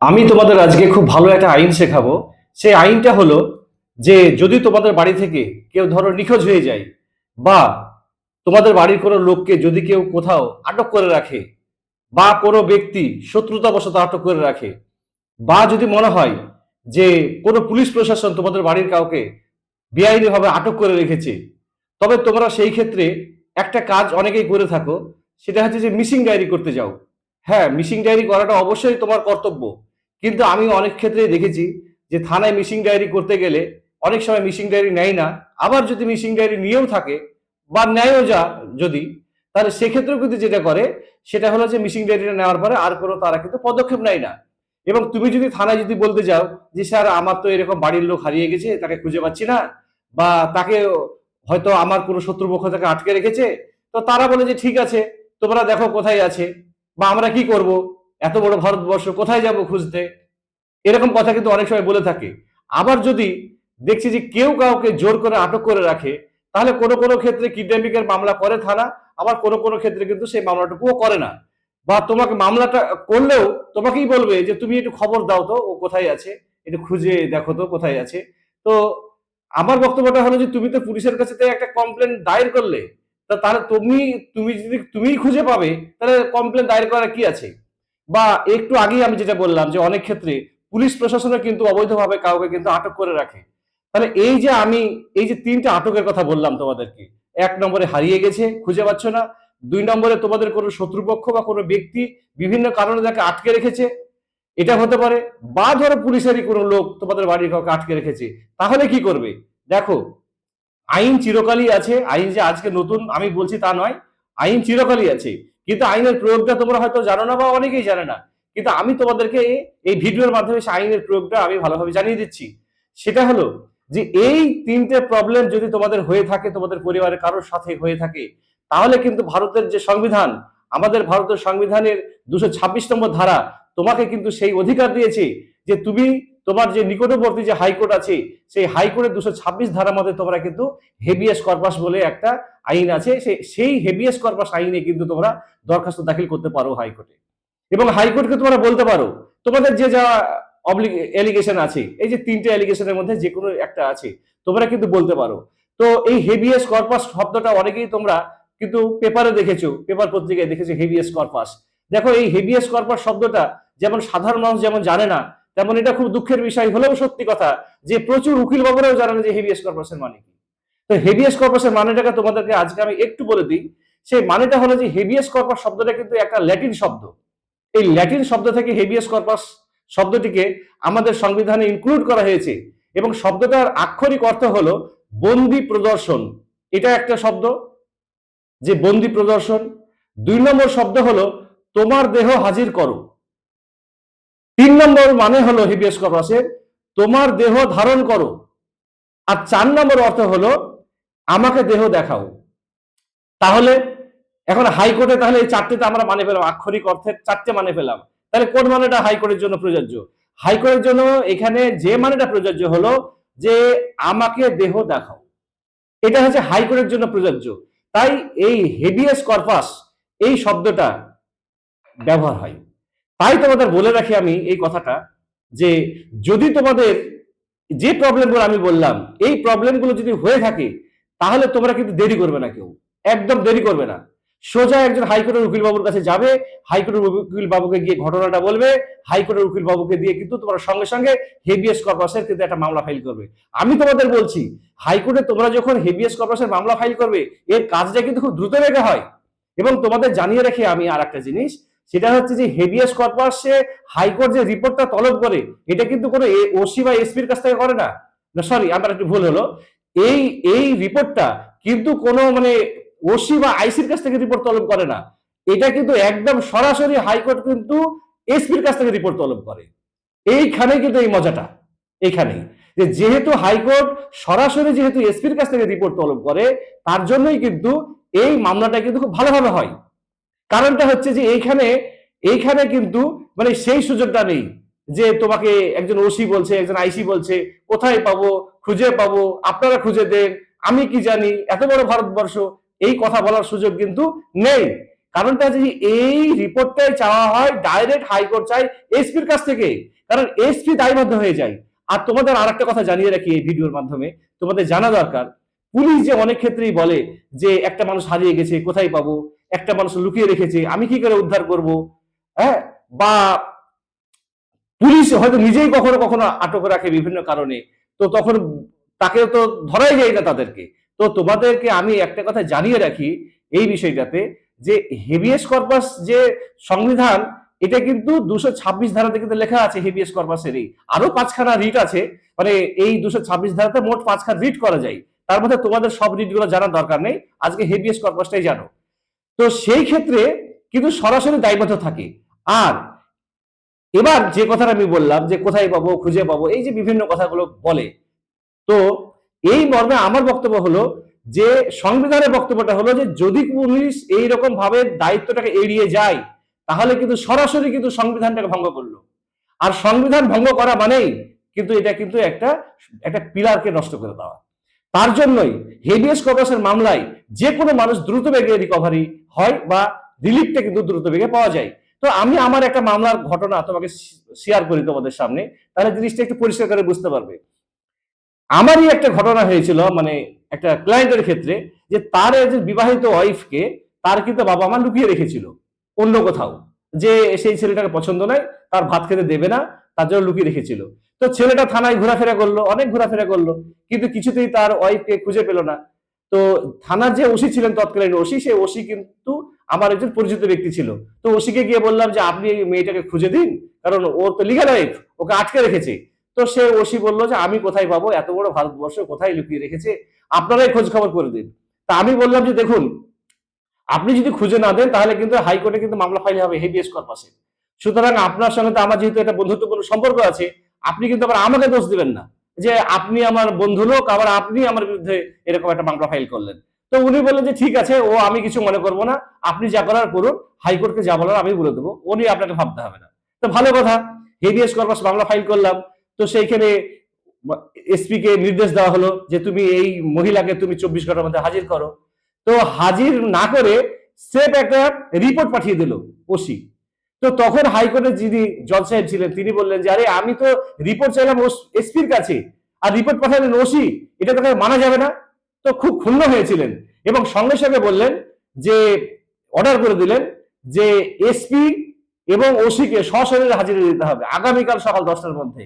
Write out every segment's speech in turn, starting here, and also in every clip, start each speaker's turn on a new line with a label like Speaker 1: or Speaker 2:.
Speaker 1: আমি তোমাদের আজকে খুব ভালো একটা আইন শেখাবো। সেই আইনটা হলো যে যদি তোমাদের বাড়ি থেকে কেউ ধরো নিখোঁজ হয়ে যায় বা তোমাদের বাড়ির কোনো লোককে যদি কেউ কোথাও আটক করে রাখে বা কোনো ব্যক্তি শত্রুতাবশত আটক করে রাখে বা যদি মনে হয় যে কোনো পুলিশ প্রশাসন তোমাদের বাড়ির কাউকে বেআইনিভাবে আটক করে রেখেছে, তবে তোমরা সেই ক্ষেত্রে একটা কাজ অনেকেই করে থাকো, সেটা হচ্ছে যে মিসিং ডায়েরি করতে যাও। হ্যাঁ মিসিং ডায়েরি করাটা অবশ্যই তোমার কর্তব্য। কিন্তু আমি অনেক ক্ষেত্রেই দেখেছি যে থানায় মিসিং ডায়েরি করতে গেলে অনেক সময় মিসিং ডায়েরি নেয় না। আবার যদি মিসিং ডায়েরি নিয়েও থাকে বা নেয়ও যা যদি, তাহলে সেক্ষেত্রেও কিন্তু যেটা করে, সেটা হলো যে মিসিং ডায়েরিটা নেওয়ার পরে আর কোনো তারা কিন্তু পদক্ষেপ নেয় না। এবং তুমি যদি থানায় যদি বলতে যাও যে, স্যার, আমার তো এরকম বাড়ির লোক হারিয়ে গেছে, তাকে খুঁজে পাচ্ছি না। বা তাকে হয়তো আমার কোনো শত্রুপক্ষ তাকে আটকে রেখেছে, তো তারা বলে যে, ঠিক আছে, তোমরা দেখো কোথায় আছে। বা আমরা কি করব? এত বড় ভারতবর্ষ, কোথায় যাব খুঁজতে? এরকম কথা কিন্তু অনেক সময় বলে থাকে। আবার যদি দেখছি যে কেউ কাউকে জোর করে আটক করে রাখে, তাহলে কোনো কোনো ক্ষেত্রে কিডন্যাপিং এর মামলা করে থানা, আবার কোনো কোনো ক্ষেত্রে কিন্তু সেই মামলাটুকুও করে না। বা তোমাকে মামলাটা করলেও তোমাকেই বলবে যে তুমি একটু খবর দাও তো, ও কোথায় আছে? একটু খুঁজে দেখো তো, কোথায় আছে? তো আমার বক্তব্যটা হলো যে তুমি তো পুলিশের কাছে একটা কমপ্লেন দায়ের করলে তা তাহলে তুমি তুমি যদি, তুমিই খুঁজে পাবে, তাহলে কমপ্লেন দায়ের করার কি আছে? বা একটু আগেই আমি যেটা বললাম যে অনেক ক্ষেত্রে পুলিশ প্রশাসনও কিন্তু অবৈধভাবে কাউকে কিন্তু আটক করে রাখে। তাহলে এই যে আমি, এই যে তিনটা আটকের কথা বললাম তোমাদেরকে, এক নম্বরে হারিয়ে গেছে, খুঁজে পাচ্ছ না। দুই নম্বরে তোমাদের কোনো শত্রুপক্ষ বা কোনো ব্যক্তি বিভিন্ন কারণে তাকে আটকে রেখেছে, এটা হতে পারে। বা ধরো পুলিশেরই কোনো লোক তোমাদের বাড়ির কাউকে আটকে রেখেছে, তাহলে কি করবে? দেখো আইন চিরকালই আছে, আইন যে আজকে নতুন, আমি বলছি তা নয়, আইন চিরকালই আছে। কিন্তু আইনের প্রয়োগটা তোমরা হয়তো জানো না বা অনেকেই জানে না। কিন্তু আমি তোমাদেরকে এই ভিডিওর মাধ্যমে সে আইনের প্রয়োগটা আমি ভালোভাবে জানিয়ে দিচ্ছি। সেটা হলো যে এই তিনটে প্রবলেম যদি তোমাদের হয়ে থাকে, তোমাদের পরিবারের কারোর সাথে হয়ে থাকে, তাহলে কিন্তু ভারতের যে সংবিধান, আমাদের ভারতের সংবিধানের দুশো ছাব্বিশ নম্বর ধারা তোমাকে কিন্তু সেই অধিকার দিয়েছে যে তুমি তোমার যে নিকটবর্তী যে হাইকোর্ট আছে, সেই হাইকোর্টের দুশো ছাব্বিশ ধারার মধ্যে তোমরা কিন্তু হেভিয়াস কর্পাস বলে একটা আইন আছে। সেই হেভিয়াস কর্পাস আইনে কিন্তু তোমরা দরখাস্ত দাখিল করতে পারো হাইকোর্টে। এবং হাইকোর্টকে তোমরা বলতে পারো, তোমাদের যে যা অবলিগ এলিগেশন আছে, এই যে তিনটে এলিগেশনের মধ্যে যে কোনো একটা আছে, তোমরা কিন্তু বলতে পারো। তো এই হেভিয়াস কর্পাস শব্দটা অনেকেই তোমরা কিন্তু পেপারে দেখেছ পেপার পত্রিকায় দেখেছ হেভিয়াস কর্পাস দেখো এই হেভিয়াস কর্পাস শব্দটা যেমন সাধারণ মানুষ যেমন জানে না তেমন এটা খুব দুঃখের বিষয় হলেও সত্যি কথা যে প্রচুর উকিল বাবুরাও জানে না যে হেভিয়াস কর্পাসের মানে কি। তো হেভিয়াস কর্পাসের মানেটাকে তোমাদেরকে আজকে আমি একটু বলে দিই, সেই মানেটা হলো যে হেভিয়াস কর্পাস শব্দটা কিন্তু একটা ল্যাটিন শব্দ। এই ল্যাটিন শব্দ থেকে হেভিয়াস কর্পাস শব্দটিকে আমাদের সংবিধানে ইনক্লুড করা হয়েছে এবং শব্দটার আক্ষরিক অর্থ হলো বন্দি প্রদর্শন। এটা একটা শব্দ, যে বন্দি প্রদর্শন। দুই নম্বর শব্দ হলো, তোমার দেহ হাজির করো। তিন নম্বর মানে হলো হেভিয়াস কর্পাসের তোমার দেহ ধারণ করো। আর চার নম্বর অর্থ হলো, আমাকে দেহ দেখাও। তাহলে, এখন হাইকোর্টে তাহলে এই চারটেতে আমরা মানে পেলাম, আক্ষরিক অর্থে চারটে মানে পেলাম। তাহলে কোন মানেটা হাইকোর্টের জন্য প্রযোজ্য? হাইকোর্টের জন্য এখানে যে মানেটা প্রযোজ্য হলো, যে আমাকে দেহ দেখাও। এটা হচ্ছে হাইকোর্টের জন্য প্রযোজ্য। তাই এই হেভিয়াস কর্পাস, এই শব্দটা ব্যবহার হয়। তাই তোমাদের বলে রাখি আমি এই কথাটা যে যদি তোমাদের যে প্রবলেমগুলো আমি বললাম, এই প্রবলেমগুলো যদি হয়ে থাকে, তাহলে তোমরা কিন্তু দেরি করবে না কেউ। একদম দেরি করবে না। সোজা একজন হাইকোর্টের উকিল বাবুর কাছে যাবে, হাইকোর্টের উকিল বাবুকে গিয়ে ঘটনাটা বলবে, হাইকোর্টের উকিল বাবুকে দিয়ে কিন্তু তোমরা সঙ্গে সঙ্গে হেভিয়াস কর্পাসের কিন্তু একটা মামলা ফাইল করবে। আমি তোমাদের বলছি, হাইকোর্টে তোমরা যখন হেভিয়াস কর্পাসের মামলা ফাইল করবে, এর কাজটা কিন্তু খুব দ্রুত রেখে হয়। এবং তোমাদের জানিয়ে রাখি আমি আর একটা জিনিস সেটা হচ্ছে যে হেভিয়াস কর্পাসে হাইকোর্ট যে রিপোর্টটা তলব করে, এটা কিন্তু কোনো ওসি বা এসপির কাছ থেকে করে না। সরি আমার একটু ভুল হলো। এই এই রিপোর্টটা কিন্তু কোনো মানে ওসি বা আইসির কাছ থেকে রিপোর্ট তলব করে না। এটা কিন্তু একদম সরাসরি হাইকোর্ট কিন্তু এসপির কাছ থেকে রিপোর্ট তলব করে। এইখানে কিন্তু এই মজাটা। এইখানেই। যে যেহেতু হাইকোর্ট সরাসরি যেহেতু এসপির কাছ থেকে রিপোর্ট তলব করে, তার জন্যই কিন্তু এই মামলাটা কিন্তু খুব ভালোভাবে হয়। কারণটা হচ্ছে যে এইখানে এইখানে কিন্তু মানে সেই সুযোগটা নেই যে তোমাকে একজন ওসি বলছে, একজন আইসি বলছে, কোথায় পাবো, খুঁজে পাবো, আপনারা খুঁজে দেন, আমি কি জানি, এত বড় ভারতবর্ষ, এই কথা বলার সুযোগ কিন্তু নেই। কারণটা হচ্ছে যে এই রিপোর্টটাই চাওয়া হয় ডাইরেক্ট হাইকোর্ট চাই এসপির কাছ থেকে, কারণ এসপি দায়বদ্ধ হয়ে যায়। আর তোমাদের আর একটা কথা জানিয়ে রাখি এই ভিডিওর মাধ্যমে, তোমাদের জানা দরকার, পুলিশ যে অনেক ক্ষেত্রেই বলে যে একটা মানুষ হারিয়ে গেছে, কোথায় পাবো একটা মানুষ লুকিয়ে রেখেছে, আমি কি করে উদ্ধার করব? হ্যাঁ? বা পুলিশ হয়তো নিজেই কখনো কখনো আটক রাখে বিভিন্ন কারণে। তো তখন তাকে তো ধরাই যায় না তাদেরকে। তো তোমাদেরকে আমি একটা কথা জানিয়ে রাখি এই বিষয়টাতে যে হেভিয়েস কর্পাস যে সংবিধান, এটা কিন্তু দুশো ছাব্বিশ ধারাতে কিন্তু লেখা আছে হেভিয়েস কর্পাসেরই। আরও পাঁচখানা রিট আছে মানে এই দুশো ছাব্বিশ ধারাতে মোট পাঁচখানা রিট করা যায়। তার মধ্যে তোমাদের সব রিটগুলো জানার দরকার নেই। আজকে হেভিয়েস কর্পাসটাই জানো। তো সেই ক্ষেত্রে কিন্তু সরাসরি দায়বদ্ধ থাকে। আর এবার যে কথাটা আমি বললাম যে কোথায় পাবো, খুঁজে পাবো, এই যে বিভিন্ন কথাগুলো বলে, তো এই মর্মে আমার বক্তব্য হলো যে সংবিধানের বক্তব্যটা হলো যে যদি পুলিশ এইরকম ভাবে দায়িত্বটাকে এড়িয়ে যায়, তাহলে কিন্তু সরাসরি কিন্তু সংবিধানটাকে ভঙ্গ করল। আর সংবিধান ভঙ্গ করা মানেই কিন্তু এটা কিন্তু একটা একটা পিলারকে নষ্ট করে দেওয়া। তার জন্যই হেভিয়াস কর্পাসের মামলায় যে কোনো মানুষ দ্রুত বেগে রিকভারি হয় বা রিলিফটা কিন্তু দ্রুত বেগে পাওয়া যায়। তো আমি আমার একটা মামলার ঘটনা তোমাকে শেয়ার করি তোমাদের সামনে, তাহলে জিনিসটা একটু পরিষ্কার করে বুঝতে পারবে। আমারই একটা ঘটনা হয়েছিল মানে একটা ক্লায়েন্টের ক্ষেত্রে, যে তার যে বিবাহিত ওয়াইফকে তার কিন্তু বাবা মা লুকিয়ে রেখেছিল অন্য কোথাও। যে সেই ছেলেটাকে পছন্দ নয়, তার ভাত খেতে দেবে না তার জন্য লুকিয়ে রেখেছিল। তো ছেলেটা থানায় ঘোরাফেরা করল, অনেক ঘোরাফেরা করল, কিন্তু কিছুতেই তার ওয়াইফকে খুঁজে পেল না। তো থানার যে ওসি ছিলেন তৎকালীন ওসি, সেই ওসি কিন্তু আমার একজন পরিচিত ব্যক্তি ছিল। তো ওসিকে গিয়ে বললাম যে, আপনি এই মেয়েটাকে খুঁজে দিন, কারণ ওর তো লিগাল ওয়াইফ ওকে আটকে রেখেছে। তো সে ওসি বলল যে, আমি কোথায় পাবো? এত বড় ভারতবর্ষ কোথায় লুকিয়ে রেখেছে? আপনারাই খোঁজ খবর করে দিন। তা আমি বললাম যে, দেখুন, আপনি যদি খুঁজে না দেন, তাহলে কিন্তু হাইকোর্টে কিন্তু মামলা ফাইল হবে হেভিয়েস কর্পাসে সুতরাং আপনার সঙ্গে তো আমার যেহেতু একটা বন্ধুত্বপূর্ণ সম্পর্ক আছে, আপনি কিন্তু আবার আমাকে দোষ দিবেন না যে আপনি আমার বন্ধু লোক, আবার আপনি আমার বিরুদ্ধে এরকম একটা মামলা ফাইল করলেন। তো উনি বললেন যে ঠিক আছে, ও আমি কিছু মনে করব না, আপনি যা করার করুন হাইকোর্টকে যা বলার আমি বলে দেবো, উনি আপনাকে ভাবতে হবে না। তো ভালো কথা হেভিয়েস কর্পাস মামলা ফাইল করলাম, তো সেইখানে এসপি কে নির্দেশ দেওয়া হলো যে তুমি এই মহিলাকে তুমি চব্বিশ ঘণ্টার মধ্যে হাজির করো। তো হাজির না করে সেফ একটা রিপোর্ট পাঠিয়ে দিল ওসি তো তখন হাইকোর্টের যিনি জজ সাহেব ছিলেন, তিনি বললেন যে, আরে, আমি তো রিপোর্ট চাইলাম এসপির কাছে, আর রিপোর্ট পাঠালেন ওসি এটা তো মানা যাবে না। তো খুব ক্ষুণ্ণ হয়েছিলেন এবং সঙ্গে সঙ্গে বললেন যে অর্ডার করে দিলেন যে এসপি এবং ওসিকে সশরীরে হাজিরা দিতে হবে আগামীকাল সকাল দশটার মধ্যে।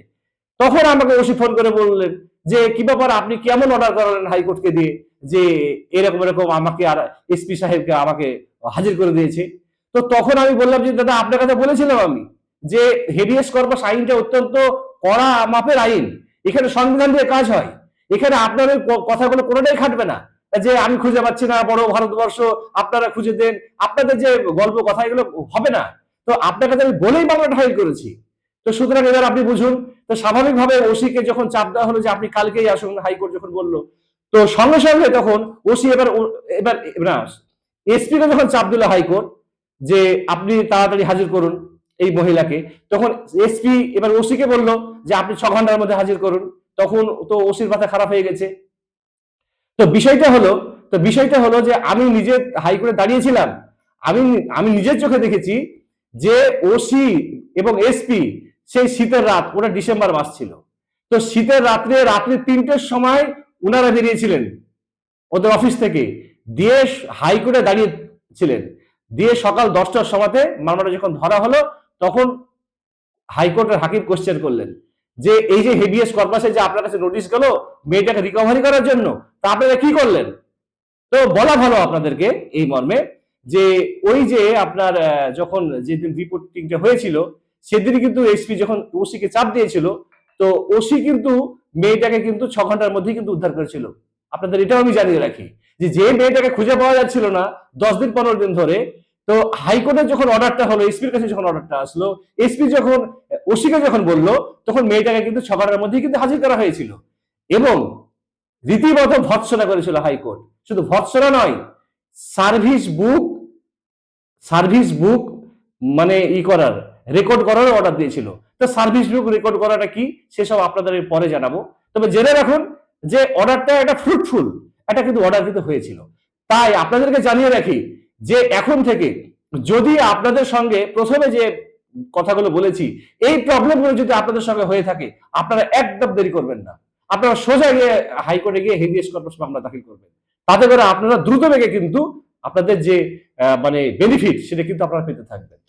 Speaker 1: তখন আমাকে ওসি ফোন করে বললেন যে, কি ব্যাপার, আপনি কেমন অর্ডার করালেন হাইকোর্টকে দিয়ে? যে, এরকম এরকম আমাকে আর এসপি সাহেবকে আমাকে হাজির করে দিয়েছে। তো তখন আমি বললাম যে, দাদা, আপনার কাছে বলেছিলাম আমি যে হেভিয়েস কর্পাস আইনটা অত্যন্ত কড়া মাপের আইন। এখানে সংবিধান দিয়ে কাজ হয়। এখানে আপনার কথাগুলো কোনোটাই খাটবে না। যে, আমি খুঁজে পাচ্ছি না, বড় ভারতবর্ষ, আপনারা খুঁজে দেন। আপনাদের যে গল্প কথা, এগুলো হবে না। তো আপনার কাছে আমি বলেই মামলাটা ফাইল করেছি। তো সুতরাং এবার আপনি বুঝুন, তো স্বাভাবিকভাবে ওসিকে যখন চাপ দেওয়া হলো যে, আপনি কালকেই আসুন, হাইকোর্ট যখন বলল, তো সঙ্গে সঙ্গে তখন ওসি এবার এবার, না এসপি কে যখন চাপ দিল হাইকোর্ট যে আপনি তাড়াতাড়ি হাজির করুন এই মহিলাকে। তখন এসপি এবার ওসিকে বলল যে, আপনি ছ ঘণ্টার মধ্যে হাজির করুন। তখন তো ওসির মাথা খারাপ হয়ে গেছে। তো বিষয়টা হলো, তো বিষয়টা হলো যে, আমি নিজে হাইকোর্টে দাঁড়িয়েছিলাম। আমি আমি নিজের চোখে দেখেছি যে, ওসি এবং এসপি সেই শীতের রাত, ওটা ডিসেম্বর মাস ছিল। তো শীতের রাত্রে, রাত্রি তিনটের সময় উনারা বেরিয়েছিলেন ওদের অফিস থেকে। দিয়ে হাইকোর্টে দাঁড়িয়েছিলেন। দিয়ে সকাল দশটার সময়তে মামলাটা যখন ধরা হলো, তখন হাইকোর্টের হাকিম কোশ্চেন করলেন যে, এই যে হেভিয়েস কর্পাসে যে আপনার কাছে নোটিশ গেল মেয়েটাকে রিকভারি করার জন্য, তা আপনারা কি করলেন? তো বলা ভালো আপনাদেরকে এই মর্মে যে, ওই যে আপনার যখন যেদিন রিপোর্টিংটা হয়েছিল সেদিন কিন্তু এসপি যখন ওসিকে চাপ দিয়েছিল, তো ওসি কিন্তু মেয়েটাকে কিন্তু ছ ঘণ্টার মধ্যেই কিন্তু উদ্ধার করেছিল। আপনাদের এটাও আমি জানিয়ে রাখি যে যে মেয়েটাকে খুঁজে পাওয়া যাচ্ছিল না, দশ দিন, পনেরো দিন ধরে তো হাইকোর্টের যখন অর্ডারটা হলো, এসপির কাছে যখন অর্ডারটা আসলো, এসপি যখন, ওসিকে যখন বলল, তখন মেয়েটাকে কিন্তু ঘণ্টার মধ্যেই কিন্তু হাজির করা হয়েছিল। এবং রীতিমতো ভৎসনা করেছিল হাইকোর্ট। শুধু ভৎসনা নয়, সার্ভিস বুক সার্ভিস বুক মানে ই করার, রেকর্ড করার অর্ডার দিয়েছিল। তো সার্ভিস বুক রেকর্ড করাটা কি? সেসব আপনাদের পরে জানাব। তবে জেনে রাখুন যে অর্ডারটা একটা ফ্রুটফুল এটা কিন্তু অর্ডার কিন্তু হয়েছিল। তাই আপনাদেরকে জানিয়ে রাখি যে এখন থেকে যদি আপনাদের সঙ্গে প্রথমে যে কথাগুলো বলেছি, এই প্রবলেমগুলো যদি আপনাদের সঙ্গে হয়ে থাকে, আপনারা একদম দেরি করবেন না। আপনারা সোজা গিয়ে হাইকোর্টে গিয়ে হেভিএস কর্পোরেশন মামলা দাখিল করবেন। তাতে করে আপনারা দ্রুত বেগে কিন্তু আপনাদের যে মানে বেনিফিট সেটা কিন্তু আপনারা পেতে থাকবেন।